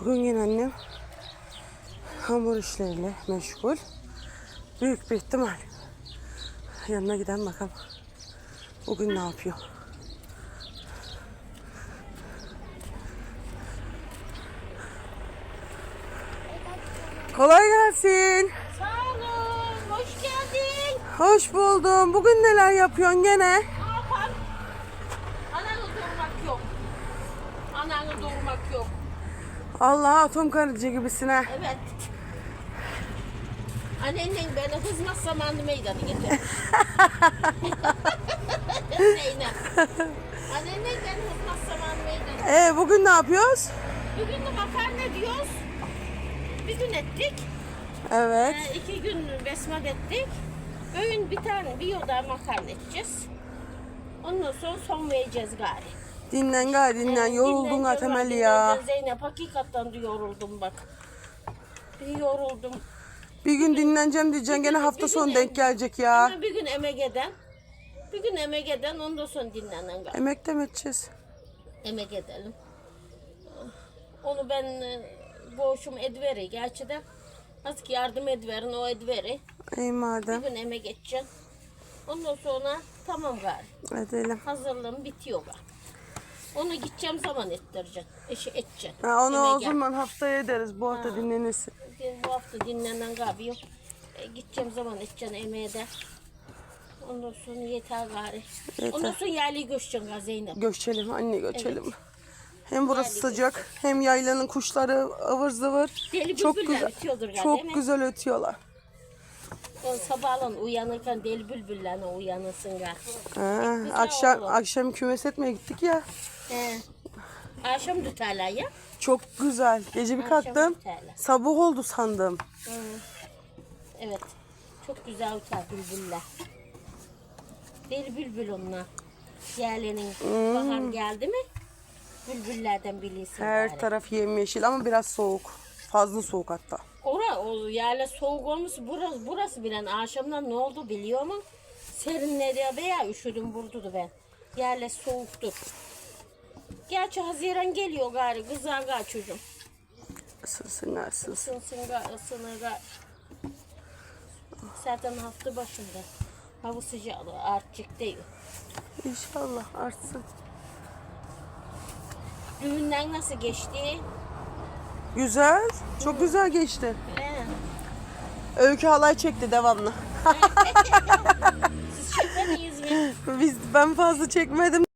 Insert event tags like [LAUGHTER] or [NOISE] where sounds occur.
Bugün yine annem hamur işleriyle meşgul. Büyük bir ihtimal. Yanına giden bakalım. Bugün ne yapıyor? Kolay gelsin. Sağ olun, hoş geldin. Hoş buldum. Bugün neler yapıyorsun gene? Ananı doğurmak yok. Ananı doğurmak yok. Allah atom karınca gibisin ha. Evet. Annennen beni hızmaz zamanı meydanı getir. Neyine? [LAUGHS] Annennen beni hızmaz zamanı meydanı. Ee, bugün ne yapıyoruz? Bugün de makarna diyoruz. Bir gün ettik. Evet. Ee, iki gün besmat ettik. Bugün bir tane bir yoda makarna edeceğiz. Ondan sonra son vereceğiz gari. Dinlen gari dinlen. Yoruldun ha ben, temeli ya. Zeynep hakikaten de yoruldum bak. Bir yoruldum. Bir gün dinleneceğim diyeceksin gene hafta Bir sonu denk gelecek ya. Ama bir gün emek eden, bir gün emek eden ondan sonra dinlenen galiba. Emek de mi edeceğiz? Emek edelim. Onu ben e, boşum edveri. Gerçi de azıcık yardım edverin o edveri. İyi Bir madem. gün emek edeceksin. Ondan sonra tamam gari. Edelim. Hazırlığım bitiyor gari. Onu gideceğim zaman ettireceğim. Eşi edeceksin. Ha, onu o Emeğe. zaman haftaya ederiz. Bu hafta dinlenirsin. Bu hafta dinlenen galiba yok. E, gideceğim zaman edeceksin emeğe de. Ondan sonra yeter gari. Yeter. Ondan sonra yerliği göçeceksin gari Zeynep. Göçelim anne göçelim. Hem burası sıcak hem yaylanın kuşları ıvır zıvır. Deli Çok bülbüller güzel. ötüyordur galiba Çok değil mi? güzel ötüyorlar. O sabahlan uyanırken deli bülbüllerine uyanırsın gari. Ha, güzel akşam oldu. akşam kümes etmeye gittik ya. He. Akşam düterler ya. Çok güzel. Gece bir Akşam kalktım. Sabah oldu sandım. Evet. Çok güzel öter bülbüller. Deli bülbül onlar. Yerlerin bahar geldi mi? Bülbüllerden bilirsin. Her gari. taraf yemyeşil ama biraz soğuk. Fazla soğuk hatta. Ora o yerle soğuk olmuş burası burası bilen akşamdan ne oldu biliyor musun? Serinledi veya üşüdüm vurdu ben. Yerle soğuktur. Gerçi Haziran geliyor gari kızar gari çocuğum. Isınsın ısınsın. Isınsın gari ısınır gari. Zaten hafta başında. Hava sıcaklığı artacak değil. İnşallah artsın. Düğünden nasıl geçti? Güzel. Çok güzel geçti. He. Öykü halay çekti devamlı. Siz çekmediniz mi? Biz ben fazla çekmedim.